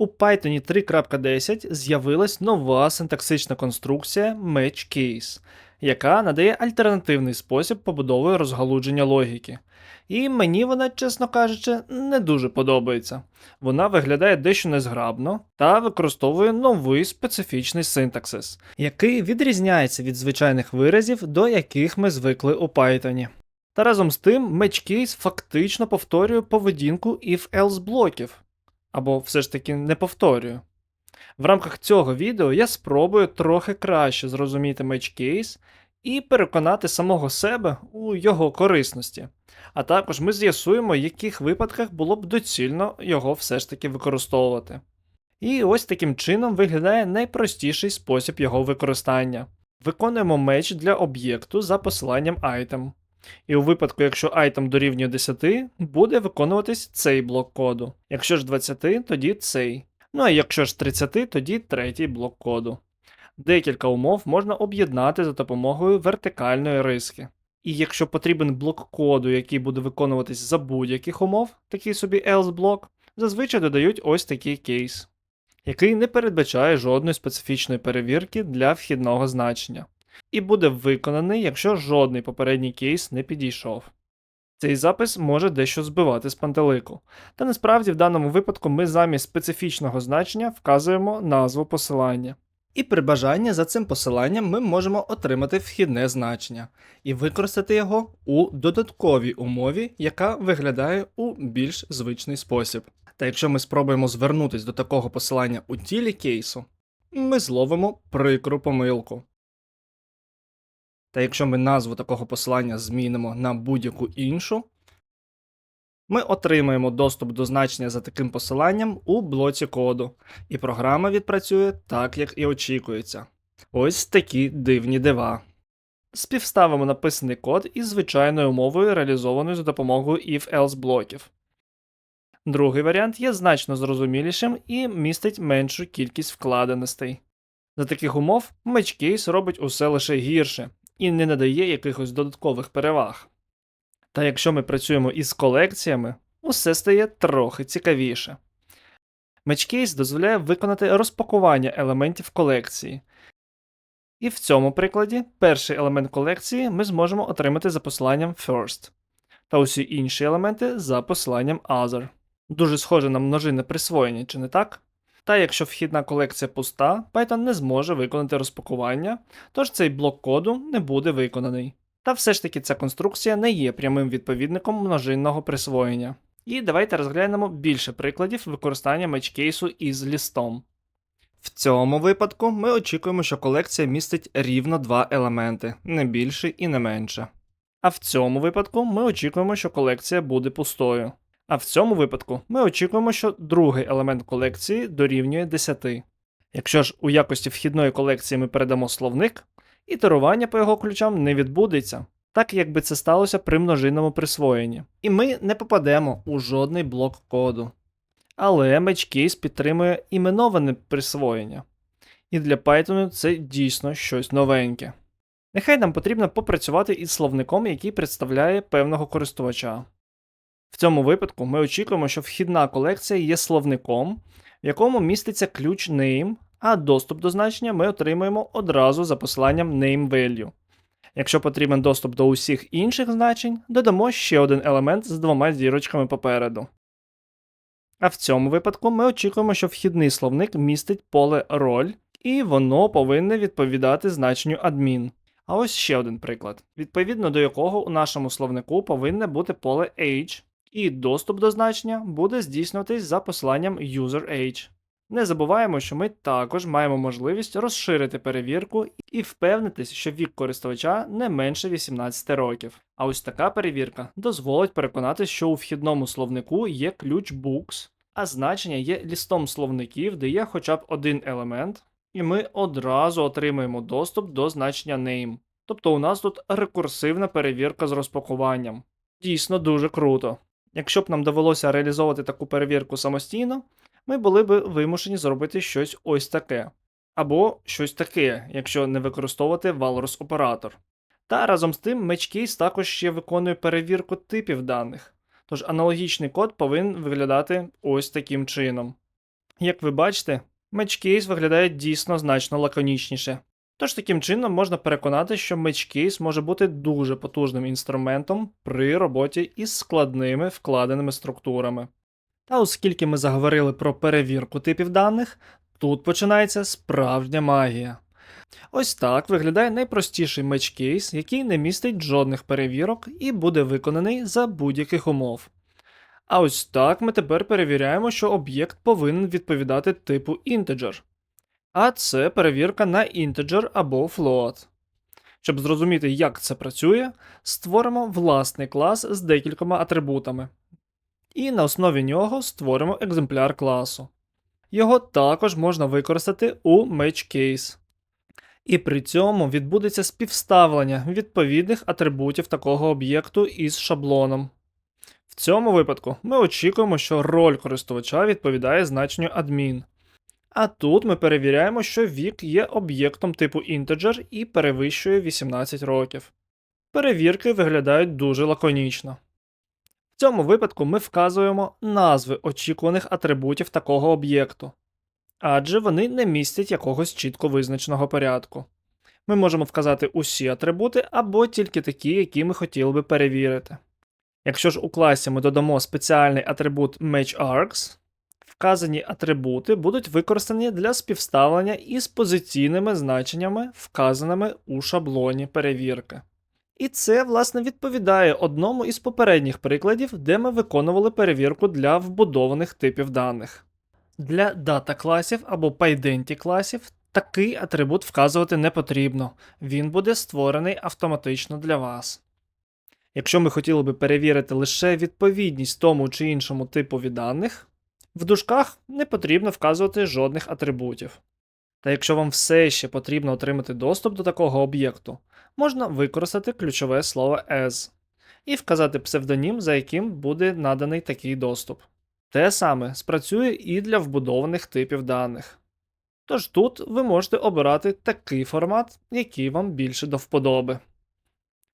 У Python 3.10 з'явилась нова синтаксична конструкція Match Case, яка надає альтернативний спосіб побудови розгалудження логіки. І мені вона, чесно кажучи, не дуже подобається. Вона виглядає дещо незграбно та використовує новий специфічний синтаксис, який відрізняється від звичайних виразів, до яких ми звикли у Python. Та разом з тим Match Case фактично повторює поведінку if-else блоків. Або все ж таки не повторюю. В рамках цього відео я спробую трохи краще зрозуміти Case і переконати самого себе у його корисності. А також ми з'ясуємо, в яких випадках було б доцільно його все ж таки використовувати. І ось таким чином виглядає найпростіший спосіб його використання. Виконуємо меч для об'єкту за посиланням item. І у випадку, якщо item дорівнює 10, буде виконуватись цей блок коду. Якщо ж 20, тоді цей. Ну а якщо ж 30, тоді третій блок коду. Декілька умов можна об'єднати за допомогою вертикальної риски. І якщо потрібен блок коду, який буде виконуватись за будь-яких умов, такий собі else блок, зазвичай додають ось такий кейс, який не передбачає жодної специфічної перевірки для вхідного значення, і буде виконаний, якщо жодний попередній кейс не підійшов. Цей запис може дещо збивати з пантелику, та насправді в даному випадку ми замість специфічного значення вказуємо назву посилання. І при бажанні за цим посиланням ми можемо отримати вхідне значення і використати його у додатковій умові, яка виглядає у більш звичний спосіб. Та якщо ми спробуємо звернутися до такого посилання у тілі кейсу, ми зловимо прикру помилку. Та якщо ми назву такого посилання змінимо на будь-яку іншу, ми отримаємо доступ до значення за таким посиланням у блоці коду, і програма відпрацює так, як і очікується. Ось такі дивні дива. Співставимо написаний код із звичайною умовою, реалізованою за допомогою if-else блоків. Другий варіант є значно зрозумілішим і містить меншу кількість вкладеностей. За таких умов матчкейс робить усе лише гірше і не надає якихось додаткових переваг. Та якщо ми працюємо із колекціями, усе стає трохи цікавіше. Matchcase дозволяє виконати розпакування елементів колекції. І в цьому прикладі перший елемент колекції ми зможемо отримати за посиланням first, та усі інші елементи за посиланням other. Дуже схоже на множинне присвоєння, чи не так? Та якщо вхідна колекція пуста, Python не зможе виконати розпакування, тож цей блок коду не буде виконаний. Та все ж таки ця конструкція не є прямим відповідником множинного присвоєння. І давайте розглянемо більше прикладів використання матчкейсу із лістом. В цьому випадку ми очікуємо, що колекція містить рівно два елементи, не більше і не менше. А в цьому випадку ми очікуємо, що колекція буде пустою. А в цьому випадку ми очікуємо, що другий елемент колекції дорівнює 10. Якщо ж у якості вхідної колекції ми передамо словник, ітерування по його ключам не відбудеться, так якби це сталося при множинному присвоєнні. І ми не попадемо у жодний блок коду. Але Matchcase підтримує іменоване присвоєння. І для Python це дійсно щось новеньке. Нехай нам потрібно попрацювати із словником, який представляє певного користувача. В цьому випадку ми очікуємо, що вхідна колекція є словником, в якому міститься ключ name, а доступ до значення ми отримуємо одразу за посиланням nameValue. Якщо потрібен доступ до усіх інших значень, додамо ще один елемент з двома зірочками попереду. А в цьому випадку ми очікуємо, що вхідний словник містить поле роль, і воно повинне відповідати значенню admin. А ось ще один приклад, відповідно до якого у нашому словнику повинне бути поле age, і доступ до значення буде здійснюватись за посиланням userAge. Не забуваємо, що ми також маємо можливість розширити перевірку і впевнитись, що вік користувача не менше 18 років. А ось така перевірка дозволить переконатися, що у вхідному словнику є ключ books, а значення є лістом словників, де є хоча б один елемент, і ми одразу отримуємо доступ до значення name. Тобто у нас тут рекурсивна перевірка з розпакуванням. Дійсно дуже круто. Якщо б нам довелося реалізовувати таку перевірку самостійно, ми були б вимушені зробити щось ось таке. Або щось таке, якщо не використовувати Walrus оператор. Та разом з тим Matchcase також ще виконує перевірку типів даних, тож аналогічний код повинен виглядати ось таким чином. Як ви бачите, меч-кейс виглядає дійсно значно лаконічніше. Тож таким чином можна переконати, що меч-кейс може бути дуже потужним інструментом при роботі із складними вкладеними структурами. Та оскільки ми заговорили про перевірку типів даних, тут починається справжня магія. Ось так виглядає найпростіший меч-кейс, який не містить жодних перевірок і буде виконаний за будь-яких умов. А ось так ми тепер перевіряємо, що об'єкт повинен відповідати типу integer. А це перевірка на integer або float. Щоб зрозуміти, як це працює, створимо власний клас з декількома атрибутами. І на основі нього створимо екземпляр класу. Його також можна використати у matchCase. І при цьому відбудеться співставлення відповідних атрибутів такого об'єкту із шаблоном. В цьому випадку ми очікуємо, що роль користувача відповідає значенню admin. А тут ми перевіряємо, що вік є об'єктом типу integer і перевищує 18 років. Перевірки виглядають дуже лаконічно. В цьому випадку ми вказуємо назви очікуваних атрибутів такого об'єкту, адже вони не містять якогось чітко визначеного порядку. Ми можемо вказати усі атрибути або тільки такі, які ми хотіли би перевірити. Якщо ж у класі ми додамо спеціальний атрибут MatchArgs, вказані атрибути будуть використані для співставлення із позиційними значеннями, вказаними у шаблоні перевірки. І це, власне, відповідає одному із попередніх прикладів, де ми виконували перевірку для вбудованих типів даних. Для дата класів або PyDenti класів такий атрибут вказувати не потрібно, він буде створений автоматично для вас. Якщо ми хотіли би перевірити лише відповідність тому чи іншому типові даних, в дужках не потрібно вказувати жодних атрибутів. Та якщо вам все ще потрібно отримати доступ до такого об'єкту, можна використати ключове слово as і вказати псевдонім, за яким буде наданий такий доступ. Те саме спрацює і для вбудованих типів даних. Тож тут ви можете обирати такий формат, який вам більше до вподоби.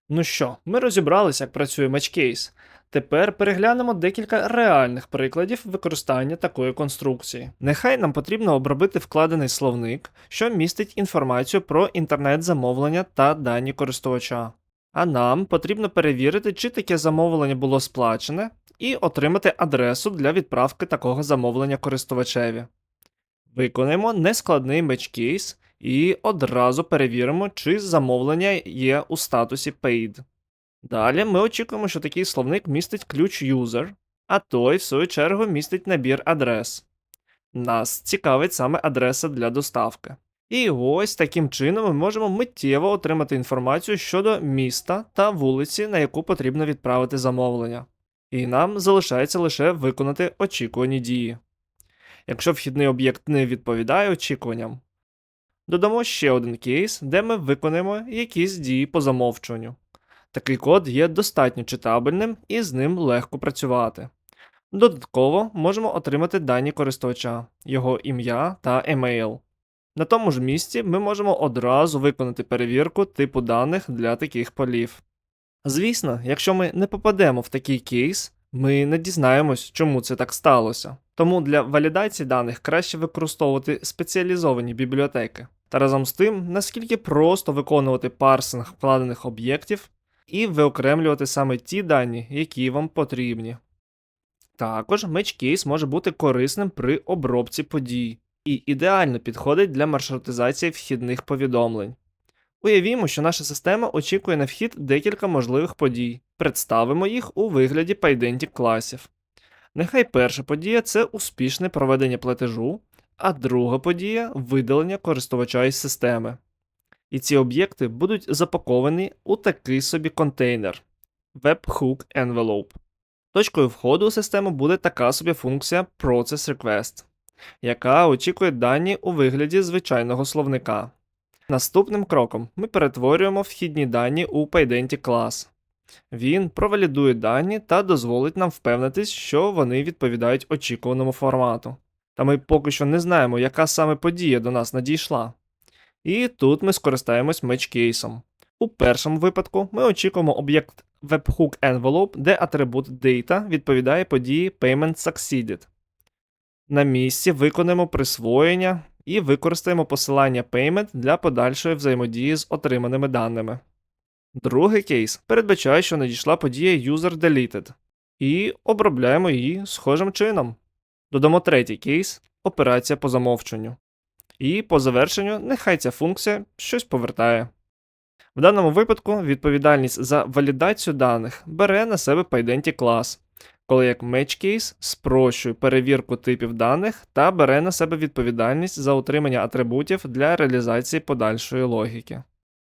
Ну що, ми розібралися, як працює матчкейс. Тепер переглянемо декілька реальних прикладів використання такої конструкції. Нехай нам потрібно обробити вкладений словник, що містить інформацію про інтернет-замовлення та дані користувача. А нам потрібно перевірити, чи таке замовлення було сплачене, і отримати адресу для відправки такого замовлення користувачеві. Виконаємо нескладний меч-кейс і одразу перевіримо, чи замовлення є у статусі Paid. Далі ми очікуємо, що такий словник містить ключ user, а той, в свою чергу, містить набір адрес. Нас цікавить саме адреса для доставки. І ось таким чином ми можемо миттєво отримати інформацію щодо міста та вулиці, на яку потрібно відправити замовлення. І нам залишається лише виконати очікувані дії. Якщо вхідний об'єкт не відповідає очікуванням, додамо ще один кейс, де ми виконаємо якісь дії по замовчуванню. Такий код є достатньо читабельним і з ним легко працювати. Додатково можемо отримати дані користувача, його ім'я та емейл. На тому ж місці ми можемо одразу виконати перевірку типу даних для таких полів. Звісно, якщо ми не попадемо в такий кейс, ми не дізнаємось, чому це так сталося. Тому для валідації даних краще використовувати спеціалізовані бібліотеки. Та разом з тим, наскільки просто виконувати парсинг вкладених об'єктів і виокремлювати саме ті дані, які вам потрібні. Також меч-кейс може бути корисним при обробці подій і ідеально підходить для маршрутизації вхідних повідомлень. Уявімо, що наша система очікує на вхід декілька можливих подій, представимо їх у вигляді пайдентік класів. Нехай перша подія це успішне проведення платежу, а друга подія видалення користувача із системи. І ці об'єкти будуть запаковані у такий собі контейнер Webhook Envelope. Точкою входу у систему буде така собі функція Process Request, яка очікує дані у вигляді звичайного словника. Наступним кроком ми перетворюємо вхідні дані у Pydantic клас. Він провалідує дані та дозволить нам впевнитись, що вони відповідають очікуваному формату. Та ми поки що не знаємо, яка саме подія до нас надійшла. І тут ми скористаємось меч-кейсом. У першому випадку ми очікуємо об'єкт webhook envelope, де атрибут data відповідає події payment succeeded. На місці виконаємо присвоєння і використаємо посилання Payment для подальшої взаємодії з отриманими даними. Другий кейс передбачає, що надійшла подія user deleted, і обробляємо її схожим чином. Додамо третій кейс операція по замовченню. І по завершенню нехай ця функція щось повертає. В даному випадку відповідальність за валідацію даних бере на себе PyDenti клас, коли як Match Case спрощує перевірку типів даних та бере на себе відповідальність за отримання атрибутів для реалізації подальшої логіки.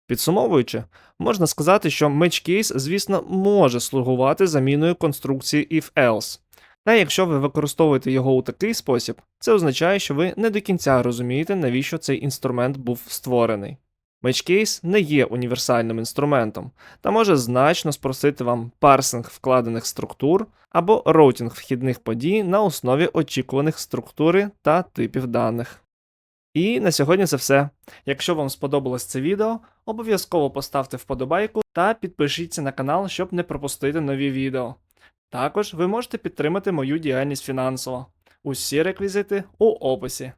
Підсумовуючи, можна сказати, що Match Case, звісно, може слугувати заміною конструкції if-else. Та якщо ви використовуєте його у такий спосіб, це означає, що ви не до кінця розумієте, навіщо цей інструмент був створений. Matchcase не є універсальним інструментом та може значно спростити вам парсинг вкладених структур або роутінг вхідних подій на основі очікуваних структури та типів даних. І на сьогодні це все. Якщо вам сподобалось це відео, обов'язково поставте вподобайку та підпишіться на канал, щоб не пропустити нові відео. Також ви можете підтримати мою діяльність фінансово. Усі реквізити у описі.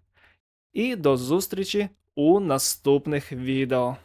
І до зустрічі у наступних відео.